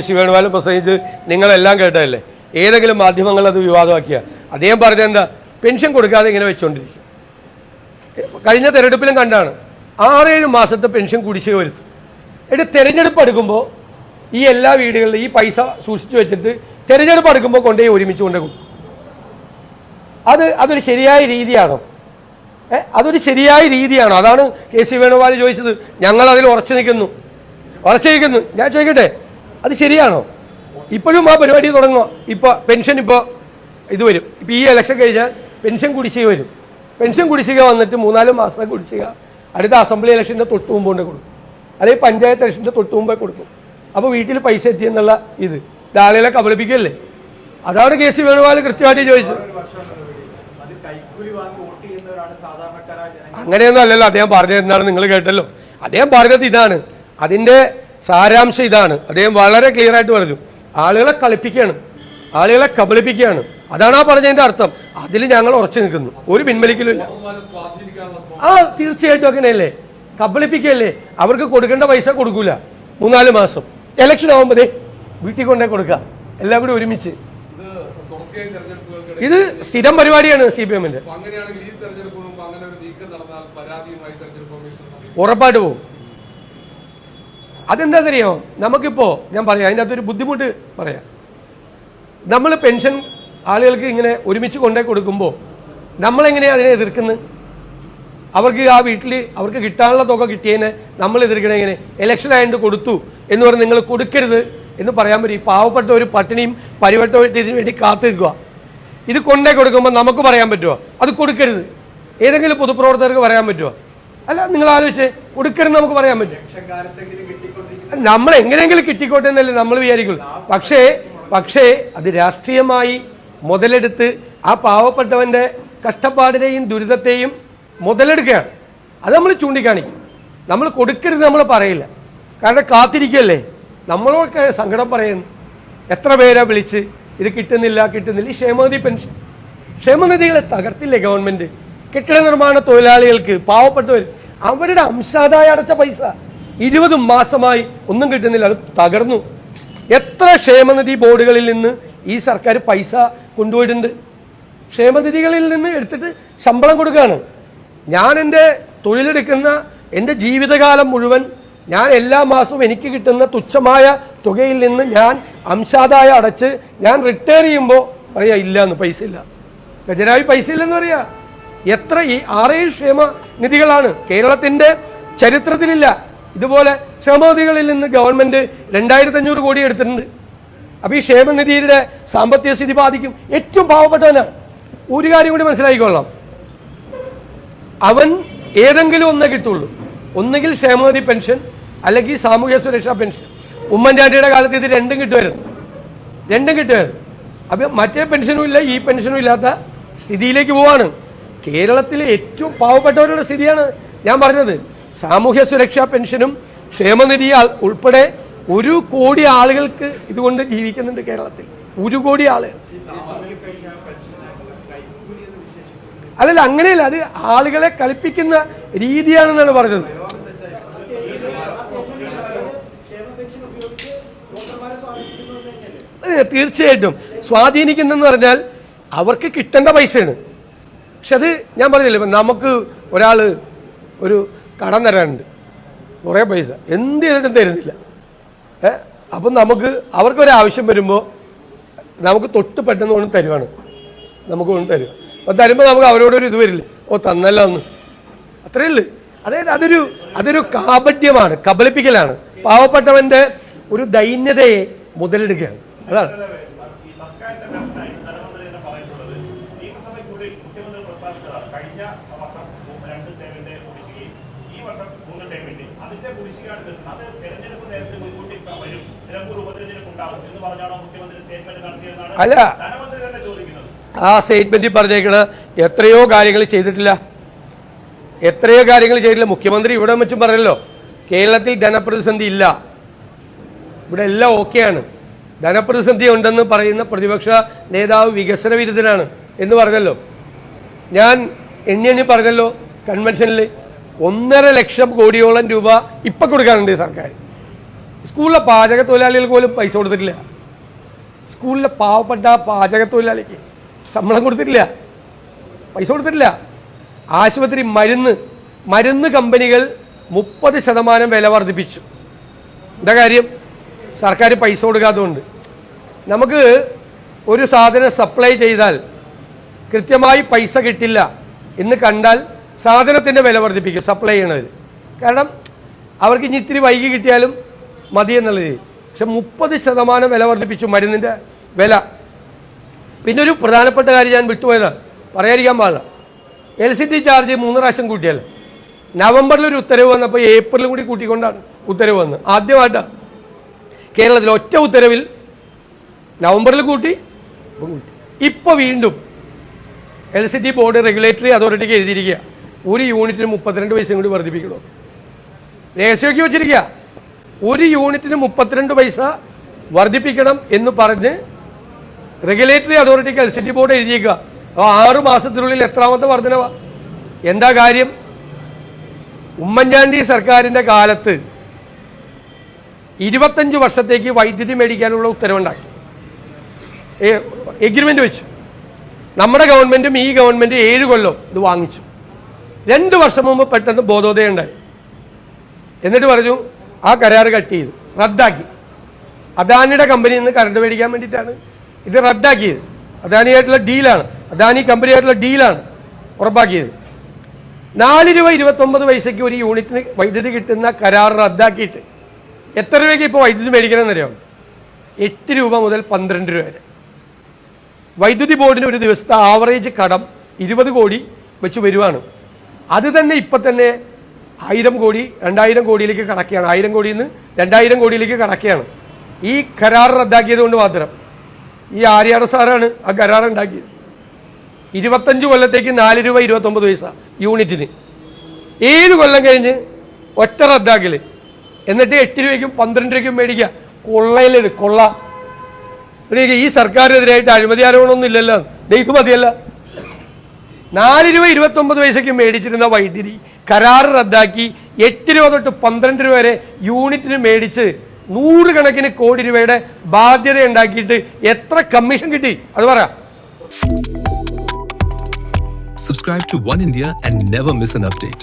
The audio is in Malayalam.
സി വേണുഗോപാൽ പ്രസംഗിച്ച് നിങ്ങളെല്ലാം കേട്ടതല്ലേ? ഏതെങ്കിലും മാധ്യമങ്ങൾ അത് വിവാദമാക്കിയ? അദ്ദേഹം പറഞ്ഞത് എന്താ? പെൻഷൻ കൊടുക്കാതെ ഇങ്ങനെ വെച്ചുകൊണ്ടിരിക്കും കഴിഞ്ഞ തെരഞ്ഞെടുപ്പിലും കണ്ടാണ്. ആറേഴ് മാസത്തെ പെൻഷൻ കുടിശ്ശിക വരുത്തും. എന്നിട്ട് തെരഞ്ഞെടുപ്പ് എടുക്കുമ്പോൾ ഈ എല്ലാ വീടുകളിലും ഈ പൈസ സൂക്ഷിച്ചു വെച്ചിട്ട് തെരഞ്ഞെടുപ്പ് എടുക്കുമ്പോൾ കൊണ്ടുപോയി ഒരുമിച്ച് കൊണ്ടു അത് അതൊരു ശരിയായ രീതിയാണോ? അതൊരു ശരിയായ രീതിയാണോ? അതാണ് കെ സി വേണുഗോപാൽ ചോദിച്ചത്. ഞങ്ങൾ അതിൽ ഉറച്ചു നിൽക്കുന്നു. ഉറച്ചു നിൽക്കുന്നു. ഞാൻ ചോദിക്കട്ടെ? അത് ശരിയാണോ? ഇപ്പോഴും ആ പരിപാടി തുടങ്ങുക ഇപ്പോൾ പെൻഷൻ ഇപ്പോൾ ഇത് വരും. ഇപ്പോൾ ഈ ഇലക്ഷൻ കഴിഞ്ഞാൽ പെൻഷൻ കുടിശ്ശിക വരും. പെൻഷൻ കുടിശ്ശിക വന്നിട്ട് മൂന്നാൽ മാസം കുടിശ്ശിക. അടുത്ത അസംബ്ലി ഇലക്ഷന്റെ തൊട്ട് മുമ്പ് കൊടുക്കും. അല്ലെങ്കിൽ പഞ്ചായത്ത് ഇലക്ഷന്റെ തൊട്ട് മുമ്പേ കൊടുക്കും. അപ്പോൾ വീട്ടിൽ പൈസ എത്തിയെന്നുള്ള ഇത്. ഇത് ആളുകളെ കബളിപ്പിക്കല്ലേ? അതാണ് കെ സി വേണുഗോപാൽ കൃത്യമായിട്ട് ചോദിച്ചത്. അങ്ങനെയൊന്നും അല്ലല്ലോ. അദ്ദേഹം പറഞ്ഞത് എന്താണ്? നിങ്ങൾ കേട്ടല്ലോ. അദ്ദേഹം പറഞ്ഞത് ഇതാണ്. അതിന്റെ സാരാംശം ഇതാണ്. അദ്ദേഹം വളരെ ക്ലിയർ ആയിട്ട് പറഞ്ഞു. ആളുകളെ കളിപ്പിക്കുകയാണ്. ആളുകളെ കബളിപ്പിക്കുകയാണ്. അതാണ് ആ പറഞ്ഞതിന്റെ അർത്ഥം. അതിൽ ഞങ്ങൾ ഉറച്ചു നിൽക്കുന്നു. ഒരു പിൻവലിക്കലില്ല ആ തീർച്ചയായിട്ടും അങ്ങനെയല്ലേ? കബളിപ്പിക്കുകയല്ലേ? അവർക്ക് കൊടുക്കേണ്ട പൈസ കൊടുക്കൂല. മൂന്നാൽ മാസം. ഇലക്ഷൻ ആവുമ്പോഴേ വീട്ടിൽ കൊണ്ടേ കൊടുക്കുക എല്ലാം കൂടി ഒരുമിച്ച്. ഇത് സ്ഥിരം പരിപാടിയാണ് സി പി എമ്മിന്റെ ഉറപ്പായിട്ട് അങ്ങനെയാണെങ്കിൽ അതെന്താണെന്നറിയോ നമുക്കിപ്പോൾ ഞാൻ പറയാം അതിന്റെ അകത്തൊരു ബുദ്ധിമുട്ട് പറയാം. നമ്മൾ പെൻഷൻ ആളുകൾക്ക് ഇങ്ങനെ ഒരുമിച്ച് കൊണ്ടേ കൊടുക്കുമ്പോൾ നമ്മളെങ്ങനെയാണ് അതിനെ എതിർക്കുന്നത് അവർക്ക് ആ വീട്ടിൽ അവർക്ക് കിട്ടാനുള്ള തുക കിട്ടിയതിനെ നമ്മൾ എതിർക്കണേ എങ്ങനെ? ഇലക്ഷൻ ആയതുകൊണ്ട് കൊടുത്തു എന്ന് പറഞ്ഞ് നിങ്ങൾ കൊടുക്കരുത് എന്ന് പറയാൻ പറ്റും. ഈ പാവപ്പെട്ട ഒരു പട്ടിണിയും പരിവട്ടത്തിന് വേണ്ടി കാത്തു നിൽക്കുക ഇത് കൊണ്ടേ കൊടുക്കുമ്പോൾ നമുക്ക് പറയാൻ പറ്റുമോ അത് കൊടുക്കരുത്. ഏതെങ്കിലും പൊതുപ്രവർത്തകർക്ക് പറയാൻ പറ്റുമോ അല്ല നിങ്ങൾ ആലോചിച്ച് കൊടുക്കരുത് നമുക്ക് പറയാൻ പറ്റും. നമ്മൾ എങ്ങനെയെങ്കിലും കിട്ടിക്കോട്ടെ എന്നല്ലേ നമ്മൾ വിചാരിക്കുള്ളൂ. പക്ഷേ പക്ഷേ അത് രാഷ്ട്രീയമായി മുതലെടുത്ത് ആ പാവപ്പെട്ടവന്റെ കഷ്ടപ്പാടിനെയും ദുരിതത്തെയും മുതലെടുക്കുകയാണ്. അത് നമ്മൾ ചൂണ്ടിക്കാണിക്കും. നമ്മൾ കൊടുക്കരുത് നമ്മൾ പറയില്ല. കാരണം കാത്തിരിക്കല്ലേ? നമ്മളൊക്കെ സങ്കടം പറയുന്നു. എത്ര പേരാ വിളിച്ച് ഇത് കിട്ടുന്നില്ല കിട്ടുന്നില്ല. ഈ ക്ഷേമനിധി പെൻഷൻ. ക്ഷേമനിധികളെ തകർത്തില്ലേ ഗവൺമെന്റ്? കെട്ടിട നിർമ്മാണ തൊഴിലാളികൾക്ക് പാവപ്പെട്ടവർ അവരുടെ അംശാദായ അടച്ച പൈസ ഇരുപത് മാസമായി ഒന്നും കിട്ടുന്നില്ല അത് തകർന്നു. എത്ര ക്ഷേമനിധി ബോർഡുകളിൽ നിന്ന് ഈ സർക്കാർ പൈസ കൊണ്ടുപോയിട്ടുണ്ട്? ക്ഷേമനിധികളിൽ നിന്ന് എടുത്തിട്ട് ശമ്പളം കൊടുക്കുകയാണ്. ഞാൻ എന്റെ തൊഴിലെടുക്കുന്ന എന്റെ ജീവിതകാലം മുഴുവൻ ഞാൻ എല്ലാ മാസവും എനിക്ക് കിട്ടുന്ന തുച്ഛമായ തുകയിൽ നിന്ന് ഞാൻ അംശാദായ അടച്ച് ഞാൻ റിട്ടയർ ചെയ്യുമ്പോൾ പറയാ ഇല്ല എന്ന് പൈസ ഇല്ല. ഗജരാവി പൈസ ഇല്ലെന്ന് പറയാ. എത്ര ഈ ആറേഴ് ക്ഷേമ നിധികളാണ്. കേരളത്തിന്റെ ചരിത്രത്തിലില്ല. ഇതുപോലെ ക്ഷേമനിധികളിൽ നിന്ന് ഗവൺമെന്റ് രണ്ടായിരത്തി അഞ്ഞൂറ് കോടി എടുത്തിട്ടുണ്ട്. അപ്പൊ ഈ ക്ഷേമനിധിയുടെ സാമ്പത്തിക സ്ഥിതി ബാധിക്കും. ഏറ്റവും പാവപ്പെട്ടവനാണ് ഒരു കാര്യം കൂടി മനസ്സിലാക്കിക്കൊള്ളാം അവൻ ഏതെങ്കിലും ഒന്നേ കിട്ടുള്ളൂ. ഒന്നുകിൽ ക്ഷേമനിധി പെൻഷൻ അല്ലെങ്കിൽ സാമൂഹ്യ സുരക്ഷാ പെൻഷൻ. ഉമ്മൻചാണ്ടിയുടെ കാലത്ത് ഇത് രണ്ടും കിട്ടുമായിരുന്നു. രണ്ടും കിട്ടുമായിരുന്നു. അപ്പം മറ്റേ പെൻഷനും ഇല്ല ഈ പെൻഷനും ഇല്ലാത്ത സ്ഥിതിയിലേക്ക് പോവാണ്. കേരളത്തിലെ ഏറ്റവും പാവപ്പെട്ടവരുടെ സ്ഥിതിയാണ് ഞാൻ പറഞ്ഞത്. സാമൂഹ്യ സുരക്ഷാ പെൻഷനും ക്ഷേമനിധി ഉൾപ്പെടെ ഒരു കോടി ആളുകൾക്ക് ഇതുകൊണ്ട് ജീവിക്കുന്നുണ്ട് കേരളത്തിൽ. ഒരു കോടി ആളുകൾ അല്ലല്ല അങ്ങനെയല്ല. അത് ആളുകളെ കളിപ്പിക്കുന്ന രീതിയാണെന്നാണ് പറഞ്ഞത്. തീർച്ചയായിട്ടും. സ്വാധീനിക്കുന്നെന്ന് പറഞ്ഞാൽ അവർക്ക് കിട്ടേണ്ട പൈസയാണ്. പക്ഷെ അത് ഞാൻ പറഞ്ഞില്ലേ നമുക്ക് ഒരാൾ ഒരു കടം തരാനുണ്ട്. കുറേ പൈസ. എന്ത് ചെയ്തിട്ടും തരുന്നില്ല. ഏ? അപ്പം നമുക്ക് അവർക്കൊരാവശ്യം വരുമ്പോൾ നമുക്ക് തൊട്ട് പെട്ടെന്ന് കൊണ്ട് തരുവാണ്. നമുക്ക് കൊണ്ട് തരുക അപ്പം തരുമ്പോൾ നമുക്ക് അവരോടൊരു ഇത് വരില്ലേ? ഓ തന്നല്ല എന്ന് അത്രയേ ഉള്ളൂ. അതായത് അതൊരു അതൊരു കാപട്യമാണ് കബളിപ്പിക്കലാണ്. പാവപ്പെട്ടവന്റെ ഒരു ദൈന്യതയെ മുതലെടുക്കുകയാണ് അതാണ് ഈ സർക്കാരിന്റെ പ്രശ്നമായി ധനമന്ത്രി തന്നെ പറയുന്നത് നിയമസഭയ്ക്കുള്ളിൽ മുഖ്യമന്ത്രി പ്രസ്താവിച്ചതാണ് കഴിഞ്ഞ വർഷം രണ്ട് ടേമിന്റെ കുടിശ്ശികയും ഈ വർഷം മൂന്ന് ടേമിന്റെ അതിന്റെ കുടിശ്ശികയാണ് തീർക്കുന്നത് അത് തെരഞ്ഞെടുപ്പ് നേരത്തെ മുൻകൂട്ടി വരും. നിലമ്പൂർ ഉപതെരഞ്ഞെടുപ്പ് ഉണ്ടാവും എന്ന് പറഞ്ഞാണോ മുഖ്യമന്ത്രി സ്റ്റേറ്റ്മെന്റ് നടത്തിയതെന്നാണ് അല്ല. ധനമന്ത്രി തന്നെ ചോദിക്കുന്നത്. ആ സ്റ്റേറ്റ്മെന്റിൽ പറഞ്ഞേക്കണ്. എത്രയോ കാര്യങ്ങൾ ചെയ്തിട്ടില്ല. എത്രയോ കാര്യങ്ങൾ ചെയ്തിട്ടില്ല. മുഖ്യമന്ത്രി ഇവിടെ വെച്ചും പറയല്ലോ കേരളത്തിൽ ധനപ്രതിസന്ധി ഇല്ല. ഇവിടെ എല്ലാം ഓക്കെയാണ് ധനപ്രതിസന്ധി ഉണ്ടെന്ന് പറയുന്ന പ്രതിപക്ഷ നേതാവ് വികസന വിരുദ്ധനാണ് എന്ന് പറഞ്ഞല്ലോ. ഞാൻ എണ്ണി എണ്ണി പറഞ്ഞല്ലോ കൺവെൻഷനിൽ ഒന്നര ലക്ഷം കോടിയോളം രൂപ ഇപ്പം കൊടുക്കാനുണ്ട് ഈ സർക്കാർ. സ്കൂളിലെ പാചക തൊഴിലാളികൾക്ക് പോലും പൈസ കൊടുത്തിട്ടില്ല. സ്കൂളിലെ പാവപ്പെട്ട പാചക തൊഴിലാളിക്ക് ശമ്പളം കൊടുത്തിട്ടില്ല. പൈസ കൊടുത്തിട്ടില്ല. ആശുപത്രി മരുന്ന് മരുന്ന് കമ്പനികൾ മുപ്പത് ശതമാനം വില വർദ്ധിപ്പിച്ചു. എന്താ കാര്യം? സർക്കാർ പൈസ കൊടുക്കാത്തതുകൊണ്ട്. നമുക്ക് ഒരു സാധനം സപ്ലൈ ചെയ്താൽ കൃത്യമായി പൈസ കിട്ടില്ല. എന്ന് കണ്ടാൽ സാധനത്തിന്റെ വില വർദ്ധിപ്പിക്കും സപ്ലൈ ചെയ്യണതിൽ കാരണം അവർക്ക് ഇനി ഇത്തിരി വൈകി കിട്ടിയാലും മതി എന്നുള്ളത് പക്ഷെ മുപ്പത് ശതമാനം വില വർദ്ധിപ്പിച്ചു മരുന്നിന്റെ വില. പിന്നെ ഒരു പ്രധാനപ്പെട്ട കാര്യം ഞാൻ വിട്ടുപോയതാണ് പറയാതിരിക്കാൻ പാടില്ല. എൽ സി ടി ചാർജ് മൂന്ന് പ്രാവശ്യം കൂട്ടിയാൽ. നവംബറിൽ ഒരു ഉത്തരവ് വന്നപ്പോൾ ഏപ്രിലും കൂടി കൂട്ടിക്കൊണ്ടാണ് ഉത്തരവ് വന്നത്. ആദ്യമായിട്ടാണ് കേരളത്തിൽ ഒറ്റ ഉത്തരവിൽ നവംബറിൽ കൂട്ടി ഇപ്പോൾ വീണ്ടും L C T board regulatory അതോറിറ്റിക്ക് എഴുതിയിരിക്കുക. ഒരു യൂണിറ്റിന് മുപ്പത്തിരണ്ട് പൈസയും കൂടി വർദ്ധിപ്പിക്കണം? രഹസ്യമൊക്കെ വെച്ചിരിക്കുക. ഒരു യൂണിറ്റിന് മുപ്പത്തിരണ്ട് പൈസ വർദ്ധിപ്പിക്കണം എന്ന് പറഞ്ഞ് റെഗുലേറ്ററി അതോറിറ്റിക്ക് എൽ സി ടി ബോർഡ് എഴുതിയേക്കുക. അപ്പോൾ ആറ് മാസത്തിനുള്ളിൽ എത്രാമത്തെ വർധനവ? എന്താ കാര്യം? ഉമ്മൻചാണ്ടി സർക്കാരിന്റെ കാലത്ത് ഇരുപത്തഞ്ച് വർഷത്തേക്ക് വൈദ്യുതി മേടിക്കാനുള്ള ഉത്തരവുണ്ടാക്കി. എഗ്രിമെന്റ് വെച്ചു. നമ്മുടെ ഗവൺമെന്റും ഈ ഗവൺമെന്റ് ഏഴ് കൊല്ലം ഇത് വാങ്ങിച്ചു. രണ്ട് വർഷം മുമ്പ് പെട്ടെന്ന് ബോധോദയം ഉണ്ടായി. എന്നിട്ട് പറഞ്ഞു ആ കരാർ കട്ട് ചെയ്തു റദ്ദാക്കി. അദാനിയുടെ കമ്പനിയിൽ നിന്ന് കറണ്ട് മേടിക്കാൻ വേണ്ടിയിട്ടാണ് ഇത് റദ്ദാക്കിയത്. അദാനിയായിട്ടുള്ള ഡീലാണ് അദാനി കമ്പനിയായിട്ടുള്ള ഡീലാണ് ഉറപ്പാക്കിയത്. നാല് രൂപ ഇരുപത്തൊമ്പത് പൈസയ്ക്ക് ഒരു യൂണിറ്റിന് വൈദ്യുതി കിട്ടുന്ന കരാർ റദ്ദാക്കിയിട്ട് എത്ര രൂപയ്ക്ക് ഇപ്പോൾ വൈദ്യുതി മേടിക്കണമെന്നറിയാം? എട്ട് രൂപ മുതൽ പന്ത്രണ്ട് രൂപ വരെ. വൈദ്യുതി ബോർഡിന് ഒരു ദിവസത്തെ ആവറേജ് കടം ഇരുപത് കോടി വെച്ച് വരുവാണ്. അത് തന്നെ ഇപ്പം തന്നെ ആയിരം കോടി രണ്ടായിരം കോടിയിലേക്ക് കടക്കുകയാണ്. ആയിരം കോടിയിൽ നിന്ന് രണ്ടായിരം കോടിയിലേക്ക് കടക്കുകയാണ്. ഈ കരാർ റദ്ദാക്കിയത് കൊണ്ട് മാത്രം. ഈ ആര്യാട സാറാണ് ആ കരാർ ഉണ്ടാക്കിയത്. ഇരുപത്തഞ്ച് കൊല്ലത്തേക്ക് നാല് രൂപ ഇരുപത്തൊമ്പത് പൈസ യൂണിറ്റിന്. ഏഴ് കൊല്ലം കഴിഞ്ഞ് ഒറ്റ റദ്ദാക്കൽ എന്നിട്ട് എട്ട് രൂപയ്ക്കും പന്ത്രണ്ട് രൂപയ്ക്കും മേടിക്കുക. കൊള്ളയിലത് കൊള്ള. ഈ സർക്കാരിനെതിരായിട്ട് അഴിമതി ആരോപണമൊന്നും ഇല്ലല്ലോ. ദേ ഇത് മതിയല്ല. നാല് രൂപ ഇരുപത്തൊമ്പത് പൈസയ്ക്ക് മേടിച്ചിരുന്ന വൈദ്യുതി കരാർ റദ്ദാക്കി എട്ട് രൂപ തൊട്ട് പന്ത്രണ്ട് രൂപ വരെ യൂണിറ്റിന് മേടിച്ച് നൂറുകണക്കിന് കോടി രൂപയുടെ ബാധ്യത ഉണ്ടാക്കിയിട്ട് എത്ര കമ്മീഷൻ കിട്ടി? അത് പറ. Subscribe to One India and never miss an update.